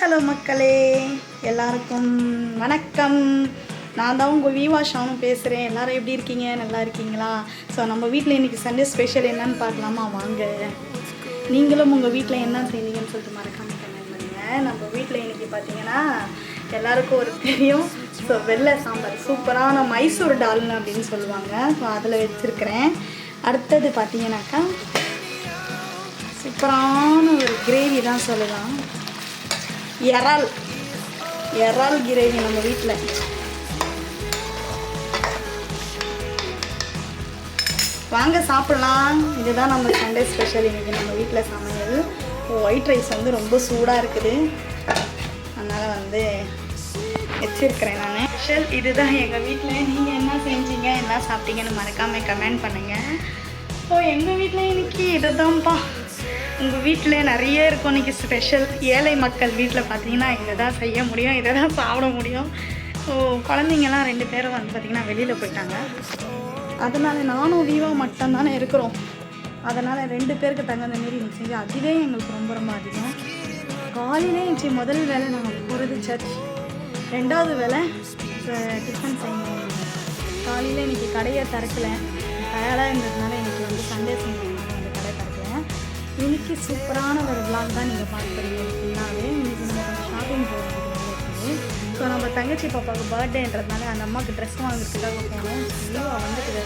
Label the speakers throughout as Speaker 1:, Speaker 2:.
Speaker 1: hello மக்களே எல்லாருக்கும் வணக்கம் நான் தான் உங்கள் வீவா ஷாமு பேசுகிறேன் எல்லாரும் எப்படி இருக்கீங்க நல்லா இருக்கீங்களா ஸோ நம்ம வீட்டில் இன்றைக்கி சண்டே ஸ்பெஷல் என்னன்னு பார்க்கலாமா வாங்க நீங்களும் உங்கள் வீட்டில் என்ன செய்வீங்கன்னு சொல்லிட்டு மறக்காமல் கமெண்ட் நம்ம வீட்டில் இன்றைக்கி பார்த்தீங்கன்னா எல்லாருக்கும் ஒரு தெரியும் ஸோ வெள்ளை சாம்பார் சூப்பரான மைசூர் டால்னு அப்படின்னு சொல்லுவாங்க ஸோ அதில் வச்சுருக்கிறேன் அடுத்தது பார்த்தீங்கன்னாக்கா சூப்பரான ஒரு கிரேவி தான் சொல்லலாம் இறால் இறால் கிரேவி நம்ம வீட்டில் வாங்க சாப்பிட்லாம் இதுதான் நம்ம சண்டே ஸ்பெஷல் இன்றைக்கி நம்ம வீட்டில் சமையல் ஒயிட் ரைஸ் வந்து ரொம்ப சூடாக இருக்குது அதனால் வந்து வச்சிருக்கிறேன் நான் ஸ்பெஷல் இதுதான் எங்கள் வீட்டில் நீங்கள் என்ன செஞ்சீங்க என்ன சாப்பிட்டீங்கன்னு மறக்காமல் கமெண்ட் பண்ணுங்கள் ஸோ எங்கள் வீட்டில் இன்றைக்கி இதுதான்ப்பா உங்கள் வீட்டில் நிறைய இருக்கும் இன்றைக்கி ஸ்பெஷல் ஏழை மக்கள் வீட்டில் பார்த்தீங்கன்னா இதை தான் செய்ய முடியும் இதை தான் சாப்பிட முடியும் ஸோ குழந்தைங்கள்லாம் ரெண்டு பேரும் வந்து பார்த்திங்கன்னா வெளியில் போயிட்டாங்க அதனால் நானும் மட்டும் மட்டும்தானே இருக்கிறோம் அதனால் ரெண்டு பேருக்கு தகுந்த மாரி நீங்கள் செஞ்சு அதுவே எங்களுக்கு ரொம்ப ரொம்ப அதிகம் காலையிலே இன்றைக்கி முதல் வேலை நாங்கள் போகிறது சர்ச் ரெண்டாவது வேலை டிஃபன் செய்யணும் காலையில் இன்றைக்கி கடையை திறக்கலை டயர்டாக இருந்ததுனால இன்றைக்கி வந்து சண்டே செய்யணும் இன்னைக்கு சூப்பரான ஒரு விளாக் தான் நீங்கள் பார்க்குறீங்க ஃபுல்லாகவே இன்னைக்கு நம்ம ஷாப்பிங் போகிறது ஸோ நம்ம தங்கச்சி பாப்பாவுக்கு பர்த்டேன்றதுனால அந்த அம்மாவுக்கு ட்ரெஸ் வாங்குறதுக்காக போனோம் லீவாக வந்துட்டு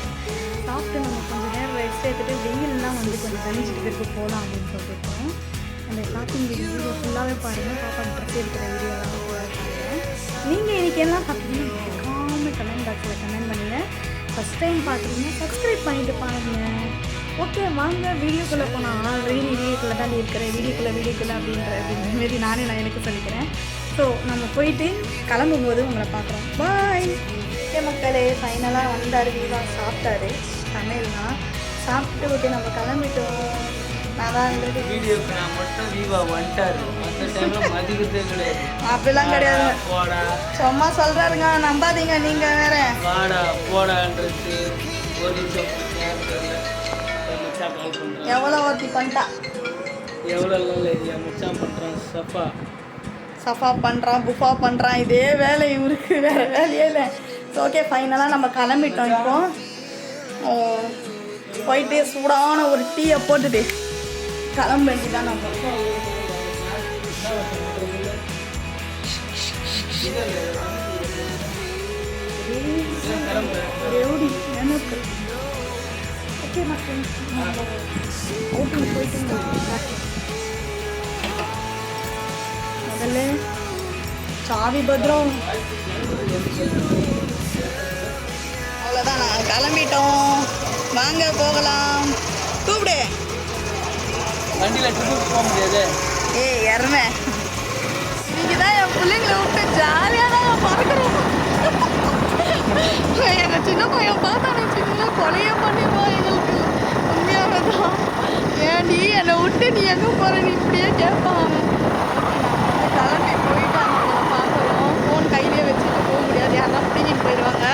Speaker 1: சாப்பிட்டு நம்ம கொஞ்சம் நேரம் ரெஸ்ட் எடுத்துகிட்டு வெயில்லாம் வந்து கொஞ்சம் தனிச்சிட்டு இருக்கு போகலாம் அப்படின்னு சொல்லியிருக்கோம் அந்த ஷாப்பிங் வீடியோ ஃபுல்லாகவே பாருங்கள் பாப்பாவுக்கு ட்ரெஸ் எடுக்கிற வீடியோலாம் போகிறாங்க நீங்கள் இன்றைக்கி எல்லாம் பார்த்தீங்கன்னா காமெண்ட் கமெண்ட் பாக்ஸில் கமெண்ட் பண்ணுங்கள் ஃபஸ்ட் டைம் பார்க்குறீங்க சப்ஸ்கிரைப் பண்ணிவிட்டு பாருங்கள் ஓகே வாங்க வீடியோக்குள்ளே போனால் ஆல்ரெடி நீ வீடியோக்குள்ளே தான் இருக்கிறேன் வீடியோக்குள்ளே வீடியோக்குள்ளே அப்படின்ற அப்படின்ற மாரி நானே நான் எனக்கு சொல்லிக்கிறேன் ஸோ நம்ம போயிட்டு கிளம்பும் போது உங்களை பார்க்குறோம் பாய் ஓகே மக்களே ஃபைனலாக வந்தார் வீடாக சாப்பிட்டாரு சமையல்னா சாப்பிட்டு ஓகே நம்ம கிளம்பிட்டோம் அப்படிலாம் கிடையாது சும்மா நம்பாதீங்க நீங்க வேற
Speaker 2: போடா போடான்றது ஒரு நிமிஷம்
Speaker 1: பேச எவ்வளோ ஒருத்தி பண்ணிட்டா
Speaker 2: எவ்வளோ இல்லை இது மச்சான் பண்ணுறான்
Speaker 1: சஃபா சஃபா பண்ணுறான் புஃபா பண்ணுறான் இதே வேலை இவருக்கு வேறு வேலையே இல்லை ஸோ ஓகே ஃபைனலாக நம்ம கிளம்பிட்டோம் இப்போ போயிட்டு சூடான ஒரு டீயை போட்டுட்டு கிளம்பி தான் நம்ம ரவுடி ஓகே சாவி பத்திரம் அவ்வளோதான் நான் கிளம்பிட்டோம் வாங்க போகலாம் கூப்பிடு
Speaker 2: வண்டியில் ட்ரிப்புக்கு போக முடியாது
Speaker 1: ஏய் இறமே நீங்கள் தான் என் பிள்ளைங்களை விட்டு ஜாலியாக தான் பறக்கிறோம் சின்ன பையன் பார்த்தா நினச்சிங்களா கொலையே பண்ணிடுவான் எங்களுக்கு உண்மையாக தான் ஏன்டி என்னை விட்டு நீ எங்கே நீ இப்படியே கேட்பான் கிளம்பி போயிட்டு அங்கே நான் பார்க்குறோம் ஃபோன் கையிலே வச்சுட்டு போக முடியாது யாரெல்லாம் பிடிங்கிட்டு போயிடுவாங்க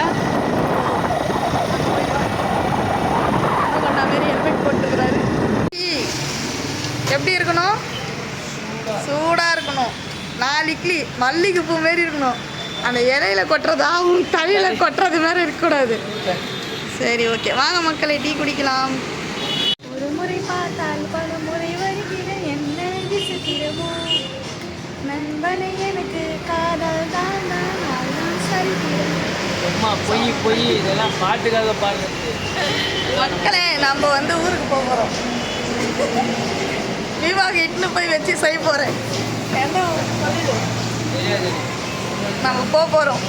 Speaker 1: மாரி ஹெல்மெட் போட்டுருக்கிறாரு எப்படி இருக்கணும் சூடாக இருக்கணும் நாலு இட்லி பூ மாரி இருக்கணும் அந்த இலையில கொட்டுறதா அவங்க தலையில கொட்டுறது மாதிரி இருக்கக்கூடாது சரி ஓகே வாங்க மக்களை டீ குடிக்கலாம் ஒரு முறை பார்த்தால் பல முறை வருகிற என்ன விசித்திரமோ
Speaker 2: நண்பனை எனக்கு காதல் தான் பொய் பொய் இதெல்லாம் பாட்டுக்காக பாடுறது
Speaker 1: மக்களே நம்ம வந்து ஊருக்கு போகிறோம் விவாக இட்டுன்னு போய் வச்சு செய்ய போகிறேன் என்ன தெரியாது நம்ம போக போகிறோம்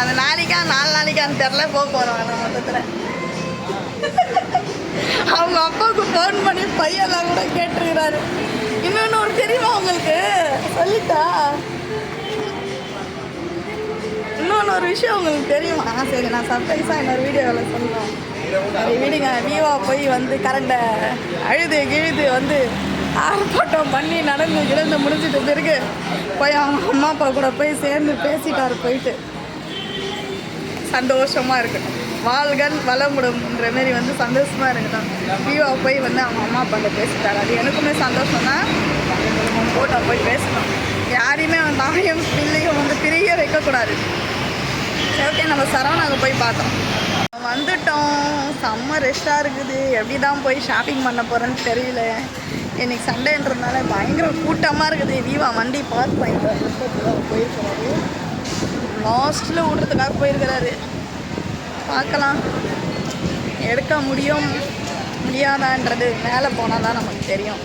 Speaker 1: அந்த நாளைக்கா நாலு நாளைக்கான்னு தெரில போக போகிறோம் அந்த மொத்தத்தில் அவங்க அப்பாவுக்கு ஃபோன் பண்ணி பையெல்லாம் கூட கேட்டுருக்கிறாரு இன்னொன்று ஒரு தெரியுமா உங்களுக்கு சொல்லிட்டா இன்னொன்று ஒரு விஷயம் உங்களுக்கு தெரியுமா சரி நான் சர்ப்ரைஸாக இன்னொரு வீடியோவில் சொல்லுவேன் சரி விடுங்க வீவா போய் வந்து கரண்டை அழுது கிழுது வந்து ஆர்ப்பாட்டம் பண்ணி நடந்து இழந்து முடிஞ்சிட்டு பிறகு போய் அவங்க அம்மா அப்பா கூட போய் சேர்ந்து பேசிட்டார் போயிட்டு சந்தோஷமாக இருக்கட்டும் வாழ்கள் வளமுடும்ன்ற மாரி வந்து சந்தோஷமாக இருக்கட்டும் வியூவா போய் வந்து அவங்க அம்மா அப்பாட்ட பேசிட்டார் அது எனக்குமே சந்தோஷம் தான் போட்டோ போய் பேசணும் யாரையுமே அவன் தாயும் பிள்ளையும் வந்து பிரிய வைக்கக்கூடாது ஓகே நம்ம சரவணாக போய் பார்த்தோம் வந்துட்டோம் செம்ம ரெஷ்டாக இருக்குது எப்படி தான் போய் ஷாப்பிங் பண்ண போகிறேன்னு தெரியல இன்றைக்கி சண்டேன்றதுனால பயங்கர கூட்டமாக இருக்குது வீவா வண்டி பார்க் பண்ணிட்டு போயிருக்கிறாரு லாஸ்ட்டில் விடுறதுக்காக போயிருக்கிறாரு பார்க்கலாம் எடுக்க முடியும் முடியாதான்றது மேலே போனால் தான் நமக்கு தெரியும்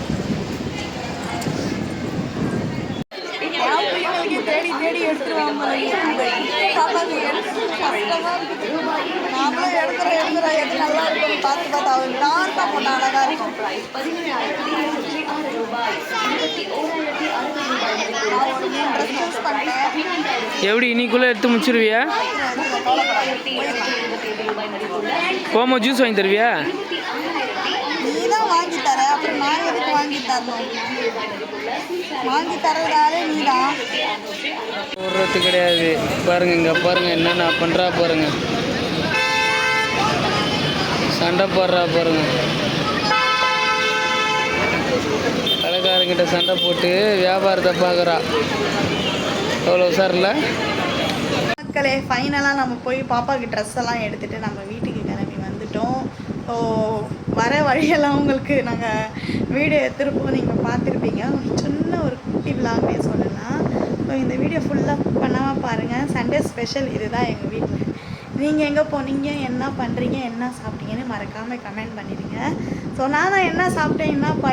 Speaker 1: தேடி தேடி எடுத்துருவாங்க நல்லா இருக்கும்
Speaker 2: எப்படி இன்னைக்குள்ளே எடுத்து முடிச்சிருவியா கோமோ ஜூஸ் வாங்கி தருவியா
Speaker 1: நீ தான் வாங்கி தர அப்புறம் நான் எதுக்கு வாங்கி தரணும் வாங்கி தரதாலே நீ
Speaker 2: போடுறது கிடையாது பாருங்க இங்கே பாருங்க என்னென்ன பண்ணுறா பாருங்க சண்டை போடுறா பாருங்க கடைக்காரங்கிட்ட சண்டை போட்டு வியாபாரத்தை பார்க்குறா அவ்வளோ உசாரில்ல
Speaker 1: மக்களே ஃபைனலாக நம்ம போய் பாப்பாவுக்கு ட்ரெஸ் எல்லாம் எடுத்துகிட்டு நம்ம வீட்டுக்கு கிளம்பி வந்துட்டோம் ஓ வர வழியெல்லாம் உங்களுக்கு நாங்கள் வீடியோ எடுத்துருப்போம் நீங்கள் பார்த்துருப்பீங்க சின்ன ஒரு குட்டி விளாக்னே சொல்லலாம் ஸோ இந்த வீடியோ ஃபுல்லாக பண்ணாமல் பாருங்கள் சண்டே ஸ்பெஷல் இதுதான் எங்கள் வீட்டில் நீங்கள் எங்கே போனீங்க என்ன பண்ணுறீங்க என்ன சாப்பிட்டீங்கன்னு மறக்காமல் கமெண்ட் பண்ணிடுங்க ஸோ நான் தான் என்ன சாப்பிட்டேன் என்ன ப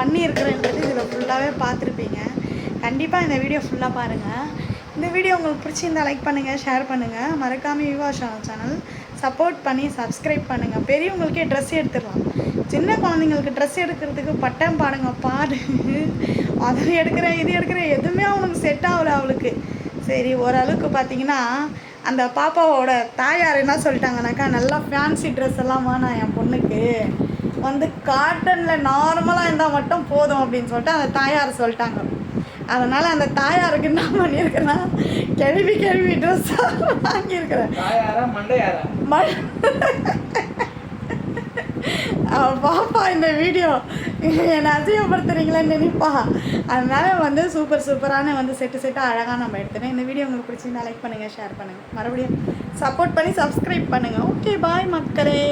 Speaker 1: பண்ணியிருக்கிறேன்றது இதில் ஃபுல்லாகவே பார்த்துருப்பீங்க கண்டிப்பாக இந்த வீடியோ ஃபுல்லாக பாருங்கள் இந்த வீடியோ உங்களுக்கு பிடிச்சிருந்தால் லைக் பண்ணுங்கள் ஷேர் பண்ணுங்கள் மறக்காமல் யுவா சேனல் சப்போர்ட் பண்ணி சப்ஸ்கிரைப் பண்ணுங்கள் பெரியவங்களுக்கே ட்ரெஸ் எடுத்துடலாம் சின்ன குழந்தைங்களுக்கு ட்ரெஸ் எடுக்கிறதுக்கு பட்டம் பாடுங்க பாடு அது எடுக்கிறேன் இது எடுக்கிறேன் எதுவுமே அவனுக்கு செட் ஆகலை அவளுக்கு சரி ஓரளவுக்கு பார்த்தீங்கன்னா அந்த பாப்பாவோட தாயார் என்ன சொல்லிட்டாங்கனாக்கா நல்லா ஃபேன்சி ட்ரெஸ் எல்லாம் வேணாம் என் பொண்ணுக்கு வந்து காட்டனில் நார்மலாக இருந்தால் மட்டும் போதும் அப்படின்னு சொல்லிட்டு அந்த தாயார் சொல்லிட்டாங்க அதனால் அந்த தாயாருக்கு என்ன பண்ணியிருக்கிறேன்னா கேள்வி கேள்வி ட்ரெஸ்ஸாக
Speaker 2: வாங்கியிருக்கிறேன்
Speaker 1: அவள் பாப்பா இந்த வீடியோ என்னை அசிங்கப்படுத்துறீங்களேன்னு நினைப்பா அதனால வந்து சூப்பர் சூப்பரான வந்து செட்டு செட்டாக அழகாக நம்ம எடுத்துனேன் இந்த வீடியோ உங்களுக்கு பிடிச்சிருந்தா லைக் பண்ணுங்கள் ஷேர் பண்ணுங்கள் மறுபடியும் சப்போர்ட் பண்ணி சப்ஸ்கிரைப் பண்ணுங்கள் ஓகே பாய் மக்களே